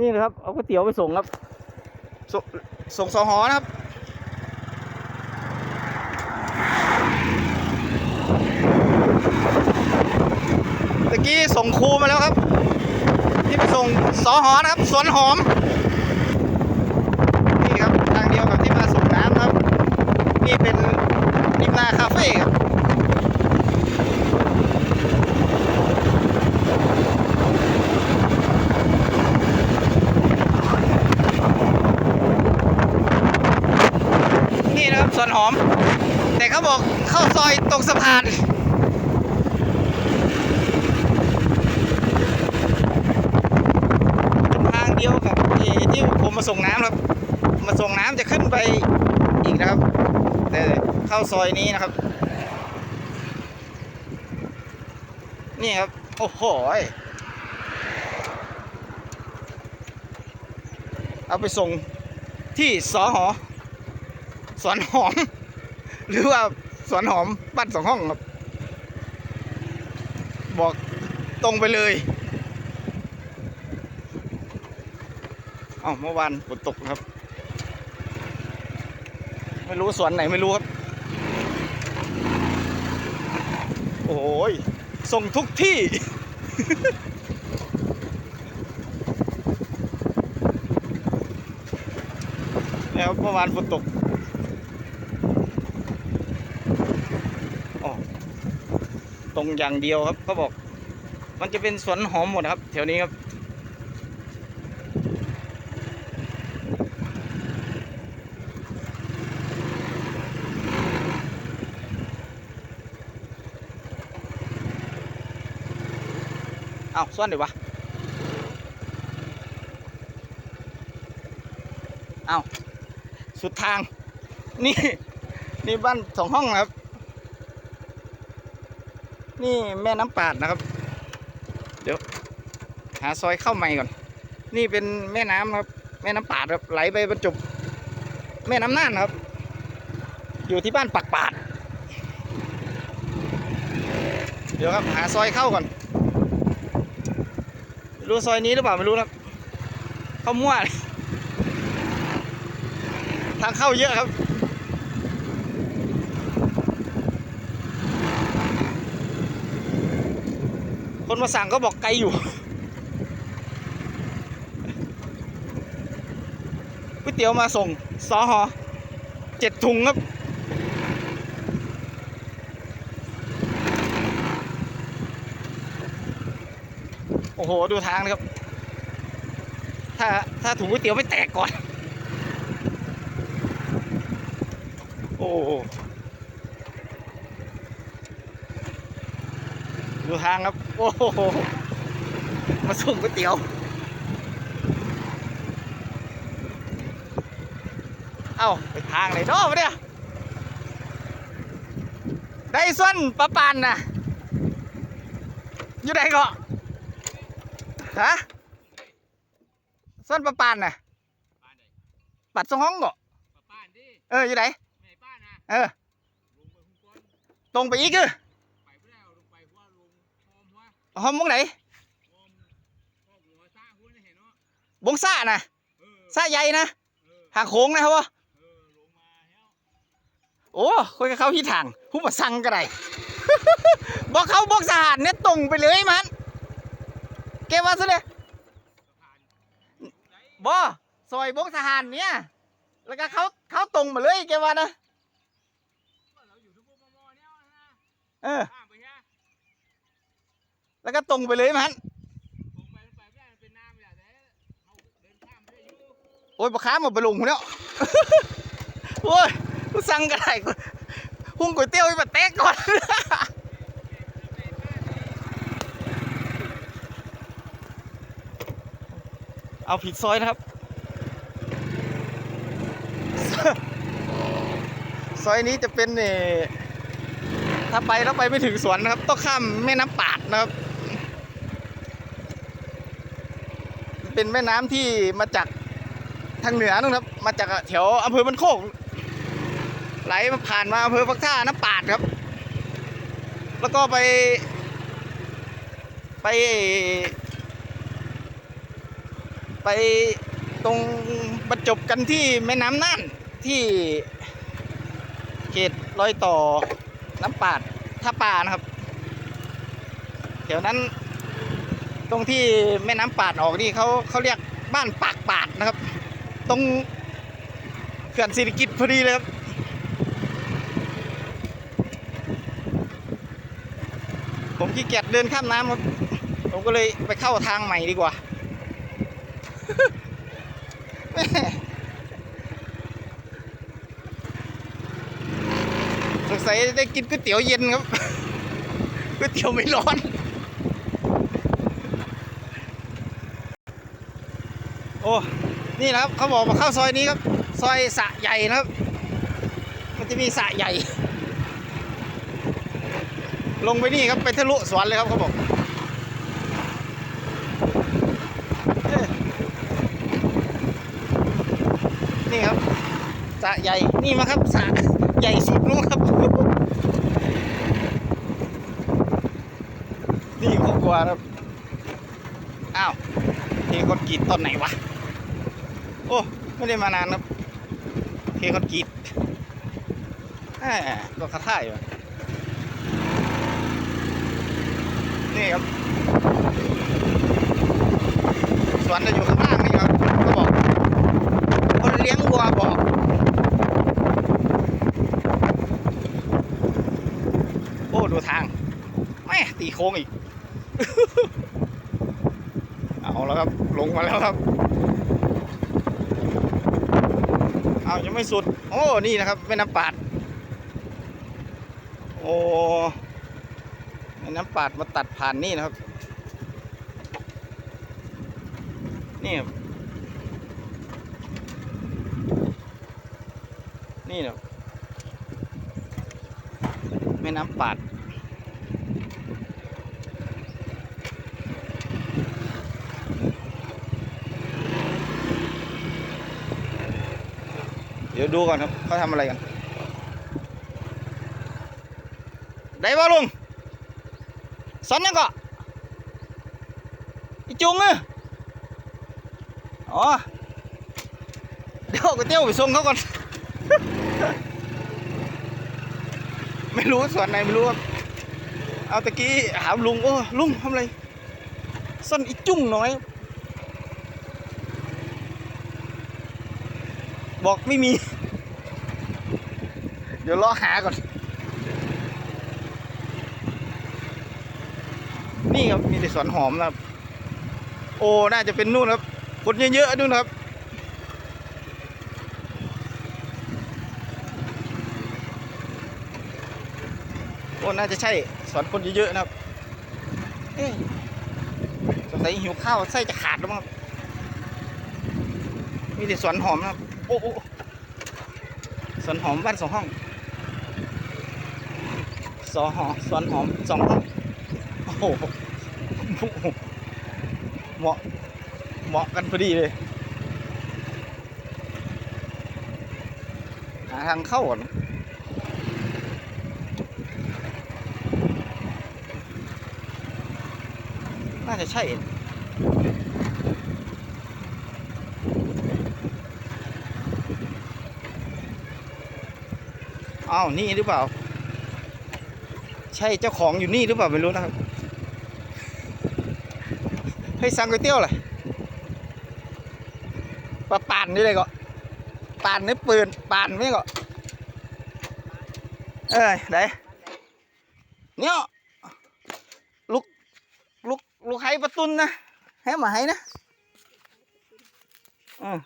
นี่นะครับ เอาก๋วยเตี๋ยวไปส่งครับ สส่งสอหอนะครับ ตะกี้ส่งครูมาแล้วครับ ที่ไปส่งสอหอนะครับ สวนหอม นี่ครับทางเดียวกับที่มาส่งน้ำครับ นี่เป็นนิมนาคาเฟ่ครับ นี่นะครับ สวนหอม แต่เขาบอกเข้าซอยตรงสะพานเป็นทางเดียวกับที่ที่ผมมาส่งน้ำครับ มาส่งน้ำจะขึ้นไปอีกนะครับ แต่เข้าซอยนี้นะครับ นี่ครับ โอ้โหเอาไปส่งที่สอหอ สวนหอม หรือว่าสวนหอมบ้านสองห้องครับ บอกตรงไปเลยเอ้าเมื่อวานฝนตกครับ ไม่รู้สวนไหนไม่รู้ครับ โอ้ยส่งทุกที่ แล้วเมื่อวานฝนตก อ๋อต รงอย่างเดียวครับเขาบอก มันจะเป็นสวนหอมหมดครับ แถวนี้ครับ เอาส่วนเดี๋ยววะเอาสุดทาง นี่ นี่บ้านสองห้องครับ นี่แม่น้ำปาดนะครับ เดี๋ยว หาซอยเข้าใหม่ก่อน นี่เป็นแม่น้ำครับ แม่น้ำปาดครับไหลไปบรรจบแม่น้ำน่านครับ อยู่ที่บ้านปักปาด เดี๋ยวครับหาซอยเข้าก่อนรู้ซอยนี้หรือเปล่าไม่รู้ครับเข้ามั่วเลยทางเข้าเยอะครับ มาสั่งก็บอกไกลอยู่ก๋วยเตี๋ยวมาส่งสอหอเจ็ดถุงครับ โอ้โห ดูทางนะครับ ถ้าถ้าถุงก๋วยเตี๋ยวไม่แตกก่อน โอ้โหดูทางครับ โอ้โห มาส่งก๋วยเตี๋ยว เอ้า ไปทางไหนเนาะวะเนี่ยได้ส่วนปะปานนะอยู่ไหนก็ฮะส่วนปะปานนะป้านไหนปัดสองห้องก็ป้านดิเออ อยู่ไหนไม่ให้ป้านนะเออลงไปหุ้มก้อนตรงไปอีกคือ อมหัวห้องมงไหนหอมหอมหัวซ่าหัวนี่เห็นเนาะบงซ่านะซ่าใหญ่นะหางโค้งนะครับวะเออลงมาโอ้คุยกับเขาที่ทางผู้มาสั่งก็ได้บอกเขาบอกสหารเนี่ยตรงไปเลยมันเก็บว่าซะเลยบอซอยบกทหารเนี่ย แล้วก็เขาเขาตรงมาเลยแกว่านะว่าเกพวกมอๆเนี่ยนะเออ แล้วก็ตรงไปเลยมันลงไปลงไปไม่ได้มันป็นน้ำไม่ได้แต่เนอยู่โอ้ยปลาค้ามาไปลงแล้วโอ้ยกูสั่งก็ได้กูหุ้งก๋วยเตี๋ยวไปมาแตกก่อนเอาผิดซอยนะครับ ซอยนี้จะเป็นเอ่อถ้าไปแล้วไปไม่ถึงสวนนะครับ ต้องข้ามแม่น้ำปาดนะครับ เป็นแม่น้ำที่มาจากทางเหนือนู่นครับ มาจากแถวอำเภอมันโคก ไหลมาผ่านมาอำเภอพักท่าน้ำปาดครับ แล้วก็ไปไป ไป ไปตรงบรรจบกันที่แม่น้ำน่านที่เขตรอยต่อน้ำปาดท่าป่านะครับแถวนั้น ตรงที่แม่น้ำปาดออกนี่เขาเขาเรียกบ้านปากปาดนะครับ ตรงเขื่อนศิริกิตพอดีเลยครับผมขี้เกียจเดินข้ามน้ำครับ ผมก็เลยไปเข้าทางใหม่ดีกว่า สงสัยได้กินก๋วยเตี๋ยวเย็นครับ ก๋วยเตี๋ยวไม่ร้อน อ้นี่นะครับเขาบอกมาเข้าซอยนี้ครับซอยสะใหญ่นะครับ มันจะมีสะใหญ่ ลงไปนี่ครับไปทะลุสวนเลยครับเขาบอกนี่ครับสะใหญ่นี่มาครับสะใหญ่สุดนู้นครับนี่ครอบครัวครับอ้าวเทคนกรีตตอนไหนวะ โอ้ ไม่ได้มานานครับเทคอนกรีตแหมก็คาท่ายอยู่นี่ครับ สวนจะอยู่ข้างล่างนี่ครับเขาบอก คนเลี้ยงวัวบอกโอ้ดูทางแม่ตีโค้งอีก เอาแล้วครับ ลงมาแล้วครับ เอายังไม่สุด โอ้นี่นะครับแม่น้ำปาด โอ้แม่น้ำปาดมาตัดผ่านนี่นะครับ นี่นี่นะแม่น้ำปาด ดี๋ยวดูก่อนครับเขาทำอะไรกัน ได้ป่ะลุงสอนยังก็อีจุงเอออ๋อ เดี๋ยวก๋วยเตี๋ยวไปส่งเขาก่อน ไม่รู้ส่วนไหนไม่รู้ครับ เอาตะกี้ถามลุงโอ้ลุงทำอะไรซ่อนอีจุ้งน้อย บอกไม่มี เดี๋ยวรอหาก่อน นี่ครับมีแต่สวนหอมนะครับ โอ้ น่าจะเป็นนู่นครับ คนเยอะๆนู่นครับ โอ้ น่าจะใช่สวนคนเยอะๆนะครับเอ๊ะสงสัยหิวข้าวไส้จะขาดแล้วมั้งมีแต่สวนหอมนะครับ โอ้โอ้สวนหอมบ้านสองห้องสอหอสวนหอมสองห้องโอ้โหเหมาะเหมาะกันพอดีเลยหาทางเข้าก่อนน่าจะใช่ อ้าวนี่หรือเปล่า ใช่เจ้าของอยู่นี่หรือเปล่าไม่รู้นะครับให้สั่งก๋วยเตี๋ยวเลยปลาป่านนี่เลยก็ป่านนี่ปืนป่านไม่ก็เอ้ยไหนเนี่ยลูกลูกลูกไห้ประตุนนะให้มาให้นะเออ